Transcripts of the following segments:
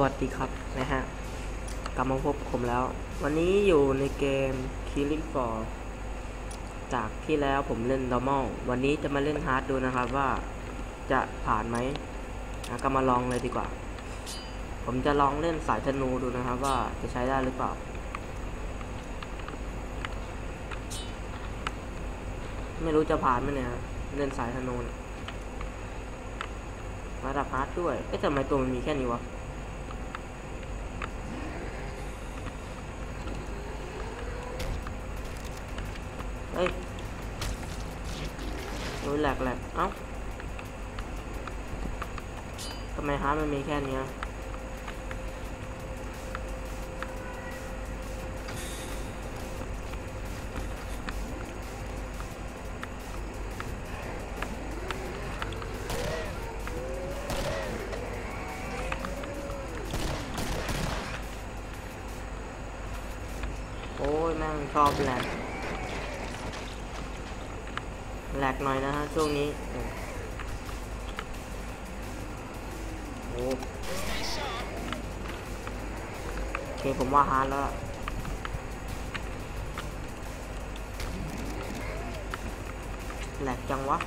วัสดีครับนะฮะ กลับมาพบผมแล้ว วันนี้อยู่ในเกม Killing Floor จากที่แล้วผมเล่น normal วันนี้จะมาเล่น hard ดูนะครับว่าจะผ่านไหมนะก็มาลองเลยดีกว่า ผมจะลองเล่นสายธนูดูนะครับว่าจะใช้ได้หรือเปล่า ไม่รู้จะผ่านไหมเนี่ยเล่นสายธนูระดับฮาร์ดด้วย เอ๊ะทำไมตัวมันมีแค่นี้วะ เฮ้ยโอ้ยแหลกแหลกเอ้าทำไมฮาร์ดมันมีแค่นี้โอ้ยแม่งชอบแหลก แหลกหน่อยนะฮะช่วงนี้โอ้โหโอเคผมว่าฮาร์ดแล้วแหลกจังวะ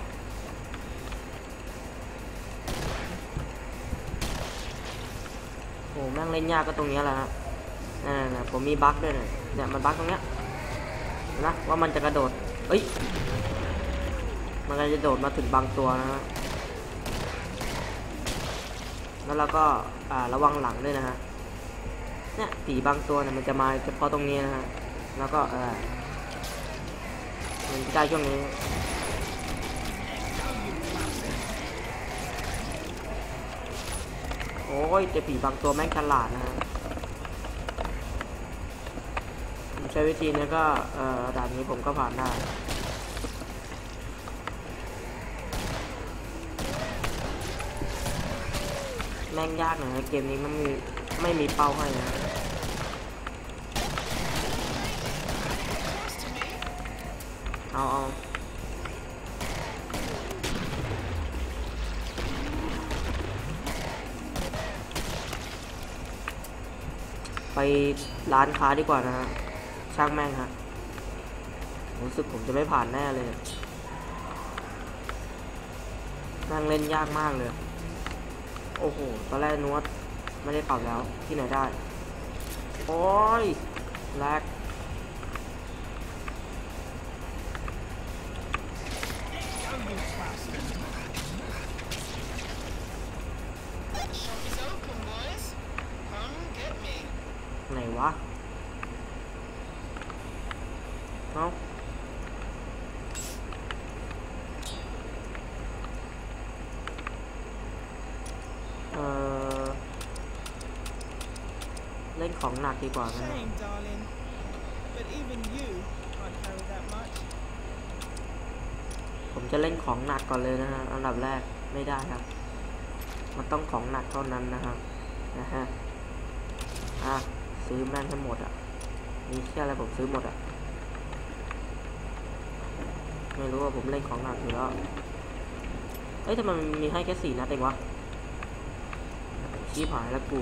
โอ้แม่งเล่นยากก็ตรงเนี้ยแหละฮะนั่นๆๆผมมีบั๊กด้วยเนี่ยเนี่ยมันบั๊กตรงเนี้ยนะว่ามันจะกระโดดเอ้ย มันก็จะโดดมาถึงบางตัวนะฮะ แล้วเราก็อ่าระวังหลังด้วยนะฮะ เนี่ยผีบางตัวเนี่ยมันจะมาเฉพาะตรงนี้นะฮะ แล้วก็เออมันใกล้ช่วงนี้โอ้ยแต่ผีบางตัวแม่งฉลาดนะฮะใช้วิธีนี้ก็เอ่อด่านนี้ผมก็ผ่านได้ แม่งยากหน่อยนะเกมนี้มันมีไม่มีเป้าให้นะเอาเอาไปร้านค้าดีกว่านะฮะช่างแม่งฮะรู้สึกผมจะไม่ผ่านแน่เลยนั่งเล่นยากมากเลย โอ้โห ตอนแรกนวดไม่ได้ปรับแล้วที่ไหนได้ โอ้ยแลกไหนวะ เอ้า เล่นของหนักดีกว่านะ Shame, darling. But even you can't carry that much. ผมจะเล่นของหนักก่อนเลยนะฮะอันดับแรกไม่ได้ครับ มันต้องของหนักเท่านั้นนะครับนะฮะอะซื้อแม่นทั้งหมดอะมีแค่อะไรผมซื้อหมดอะไม่รู้ว่าผมเล่นของหนักอยู่แล้วเอ้ยทำไมมันมีให้แค่สี่นัดเองวะชี้ผายแล้วกู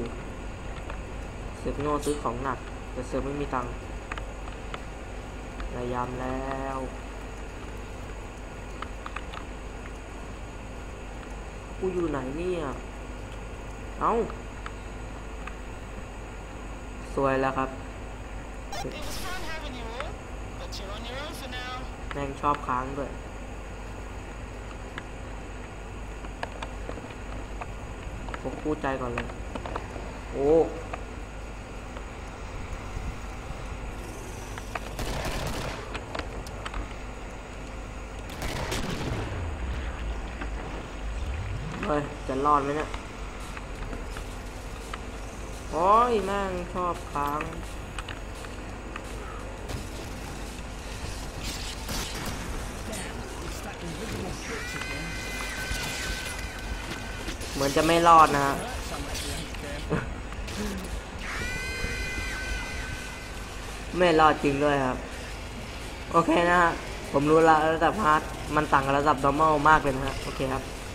เสือกโง่ซื้อของหนัก แต่เสือกไม่มีตังค์ระยำแล้วกูอยู่ไหนเนี่ย เอ้าสวยแล้วครับ แม่งชอบค้างด้วยผมพูดใจก่อนเลย โอ้ ฮ้ย จะรอดไหมเนี่ย โอ้ยแม่งชอบค้างเหมือนจะไม่รอดนะฮะไม่รอดจริงด้วยครับ โอเคนะฮะ ผมรู้ละระดับฮาร์ดมันต่างกับระดับ normal มากเลยนะฮะ โอเคครับ